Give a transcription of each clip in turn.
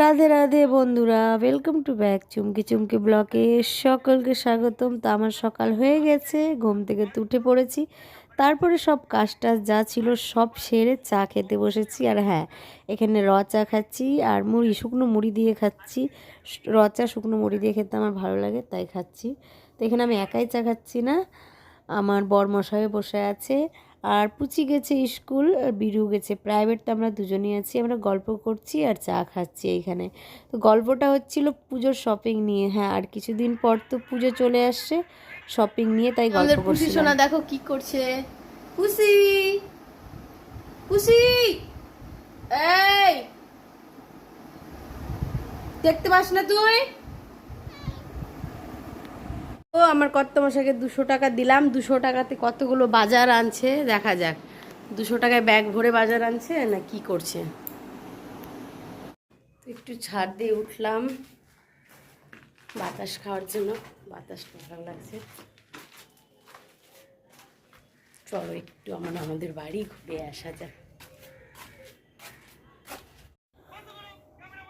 রাধে রাধে বন্ধুরা welcome to back Chumki Chumki ব্লকে সকলকে স্বাগতম। তো আমার সকাল হয়ে গেছে, ঘুম থেকে উঠে পড়েছি। তারপরে সব কাজ টাজ যা ছিল সব সেরে চা খেতে বসেছি। আর হ্যাঁ এখানে র চা খাচ্ছি আর মুড়ি, শুকনো মুড়ি দিয়ে খাচ্ছি। র চা, শুকনো মুড়ি দিয়ে খেতে আমার ভালো লাগে, তাই খাচ্ছি। তো এখানে আমি একাই চা খাচ্ছি না আমার বরমশাইও বসে আছে। আর পুচি গেছে স্কুল আর বিরু গেছে প্রাইভেটটা আমরা দুজনেই আছি। আমরা গল্প করছি আর চা খাচ্ছি এইখানে তো গল্পটা হচ্ছিল পুজোর শপিং নিয়ে। হ্যাঁ আর কিছুদিন পর তো পুজো চলে আসছে শপিং নিয়ে তাই গল্প পুষি সোনা দেখো কি করছে। পুষি পুষি এই! দেখতে পাস না তুই? ও, আমার কর্তমশাকে দুশো টাকা দিলাম। দুশো টাকাতে কতগুলো বাজার আনছে? দেখা যাক। দুশো টাকায় ব্যাগ ভরে বাজার আনছে না কি করছে? একটু ছাদ দিয়ে উঠলাম। বাতাস খাওয়ার জন্য। বাতাসটা ভালো লাগছে। চলো একটু আমার আমাদের বাড়ি ঘুরে আসা যাক।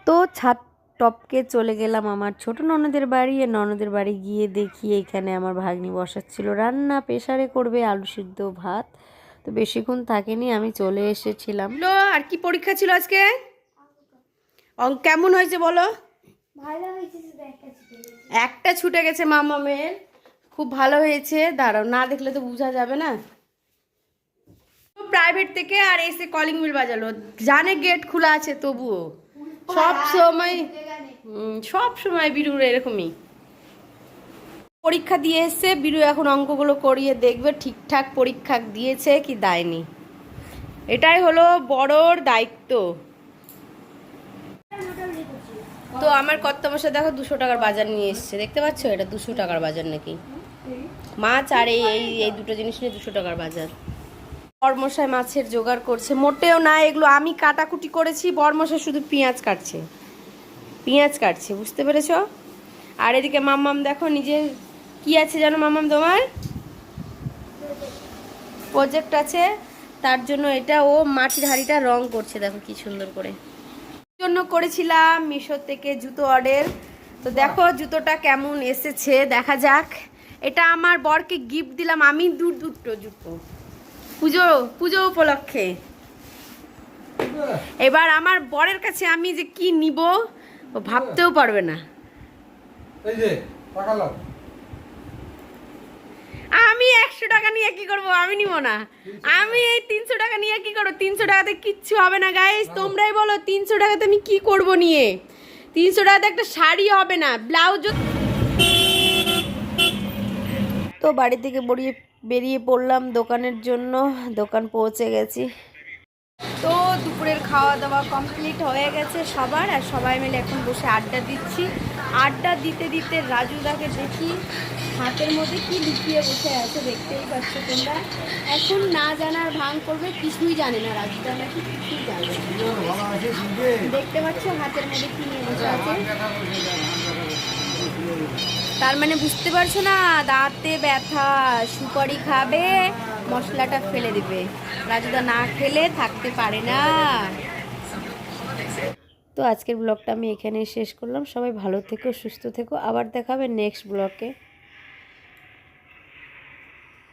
তো ছাদ টপকে চলে গেলাম আমার ছোট ননদের বাড়ি আর ননদের বাড়ি গিয়ে দেখি এখানে আমার ভাগ্নি বসাচ্ছিল। রান্না প্রেসারে করবে আলু সিদ্ধ ভাত তো বেশিক্ষণ থাকেনি আমি চলে এসেছিলাম। আর কি পরীক্ষা ছিল আজকে? অঙ্ক কেমন হয়েছে বলো? একটা ছুটে গেছে। মামামের খুব ভালো হয়েছে। দাঁড়াও না দেখলে তো বোঝা যাবে না। প্রাইভেট থেকে আর এসে কলিং বিল বাজালো। জানে গেট খোলা আছে তবুও। সব সময় সব সময় বিরুর এরকমই। পরীক্ষা দিয়ে এসছে, বিরু এখন অঙ্কগুলো করিয়ে দেখবে, ঠিকঠাক পরীক্ষা দিয়েছে কি দেয়নি। এটাই হলো বড়র দায়িত্ব। তো আমার কর্তমশা দেখো দুশো টাকার বাজার নিয়ে এসছে, দেখতে পাচ্ছ? এটা দুশো টাকার বাজার নাকি? মাছ আর এই এই এই দুটো জিনিস নিয়ে দুশো টাকার বাজার। বরমশাই মাছের জোগাড় করছে, মোটেও না, এগুলো আমি কাটাকুটি করেছি, বরমশাই শুধু পেঁয়াজ কাটছে। পেঁয়াজ কাটছে বুঝতে পেরেছ? আর এদিকে মাম্মাম দেখো নিজের কি আছে জানো মাম্মাম তোমার? প্রজেক্ট আছে তার জন্য এটা ও মাটির হাড়িটা রং করছে দেখো কি সুন্দর করে। জন্য করেছিলাম মিশো থেকে জুতো অর্ডার। তো দেখো জুতোটা কেমন এসেছে দেখা যাক। এটা আমার বরকে গিফট দিলাম আমি দূর দুটো জুতো। পুজো পুজো উপলক্ষে। এবার আমার বরের কাছে আমি যে কি নিব ও ভাবতেও পারবে না। এই যে তাকালাম আমি একশো টাকা নিয়ে কি করব? আমি নিব না। আমি এই তিনশো টাকা নিয়ে কি করব? তিনশো টাকাতে কিচ্ছু হবে না গাইস তোমরাই বলো তিনশো টাকাতে আমি কি করব নিয়ে? তিনশো টাকাতে একটা শাড়ি হবে না ব্লাউজ তো বাড়ি থেকে বেরিয়ে বেরিয়ে পড়লাম দোকানের জন্য। দোকান পৌঁছে গেছি। তো দুপুরের খাওয়া দাওয়া কমপ্লিট হয়ে গেছে সবার, আর সবাই মিলে এখন বসে আড্ডা দিচ্ছি। আড্ডা দিতে দিতে রাজুদাকে দেখি, হাতের মধ্যে কি লুকিয়ে বসে আছে দেখতেই পাচ্ছ তোমরা। এখন না জানার ভান করবে, কিছুই জানে না রাজুদা নাকি কিছুই জানে দেখতে পাচ্ছ হাতের মধ্যে কি নিয়ে বসে আছে। তার মানে বুঝতে পারছ না, দাঁতে ব্যথা, সুপারি খাবে মশলাটা ফেলে দিবে। রাজুদা না খেলে থাকতে পারে না। তো আজকের ব্লগটা আমি এখানেই শেষ করলাম। সবাই ভালো থেকো, সুস্থ থেকো। আবার দেখাবে নেক্সট ব্লগে।